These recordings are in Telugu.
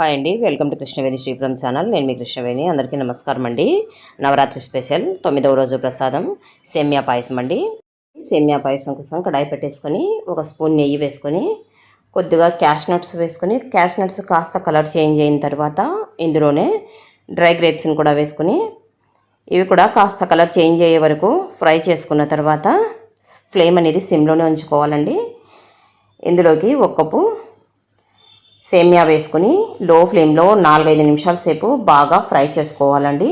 హాయ్ అండి. Welcome to Krishnaveni Sripuram channel. నేను మీ కృష్ణవేణి. అందరికీ నమస్కారం అండి. నవరాత్రి స్పెషల్ తొమ్మిదవ రోజు ప్రసాదం సేమ్యా పాయసం అండి. సేమ్యా పాయసం కోసం కడాయి పెట్టేసుకొని ఒక స్పూన్ నెయ్యి వేసుకొని కొద్దిగా క్యాష్ నట్స్ వేసుకొని క్యాష్ నట్స్ కాస్త కలర్ చేంజ్ అయిన తర్వాత ఇందులోనే డ్రై గ్రేప్స్ని కూడా వేసుకొని ఇవి కూడా కాస్త కలర్ చేంజ్ అయ్యే వరకు ఫ్రై చేసుకున్న తర్వాత ఫ్లేమ్ అనేది సిమ్లోనే ఉంచుకోవాలండి. ఇందులోకి ఒక కప్పు సేమియా వేసుకుని లో ఫ్లేమ్లో నాలుగైదు నిమిషాల సేపు బాగా ఫ్రై చేసుకోవాలండి.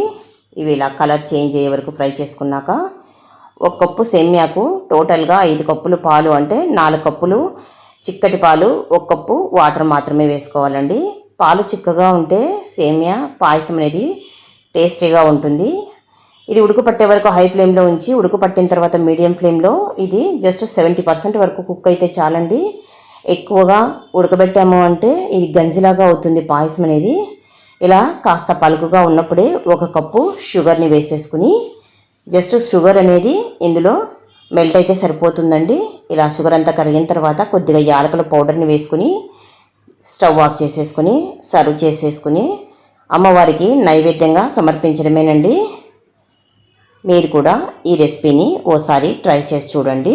ఇవి ఇలా కలర్ చేంజ్ అయ్యే వరకు ఫ్రై చేసుకున్నాక ఒక కప్పు సేమియాకు టోటల్గా ఐదు కప్పులు పాలు అంటే నాలుగు కప్పులు చిక్కటి పాలు ఒక కప్పు వాటర్ మాత్రమే వేసుకోవాలండి. పాలు చిక్కగా ఉంటే సేమియా పాయసం అనేది టేస్టీగా ఉంటుంది. ఇది ఉడుకుపట్టే వరకు హై ఫ్లేమ్లో ఉంచి ఉడుకుపట్టిన తర్వాత మీడియం ఫ్లేమ్లో ఇది జస్ట్ సెవెంటీ పర్సెంట్ వరకు కుక్ అయితే చాలండి. ఎక్కువగా ఉడకబెట్టాము అంటే ఇది గంజిలాగా అవుతుంది పాయసం అనేది. ఇలా కాస్త పలుకుగా ఉన్నప్పుడే ఒక కప్పు షుగర్ని వేసేసుకుని జస్ట్ షుగర్ అనేది ఇందులో మెల్ట్ అయితే సరిపోతుందండి. ఇలా షుగర్ అంతా కరిగిన తర్వాత కొద్దిగా యాలకుల పౌడర్ని వేసుకుని స్టవ్ ఆఫ్ చేసేసుకుని సర్వ్ చేసేసుకుని అమ్మవారికి నైవేద్యంగా సమర్పించడమేనండి. మీరు కూడా ఈ రెసిపీని ఓసారి ట్రై చేసి చూడండి.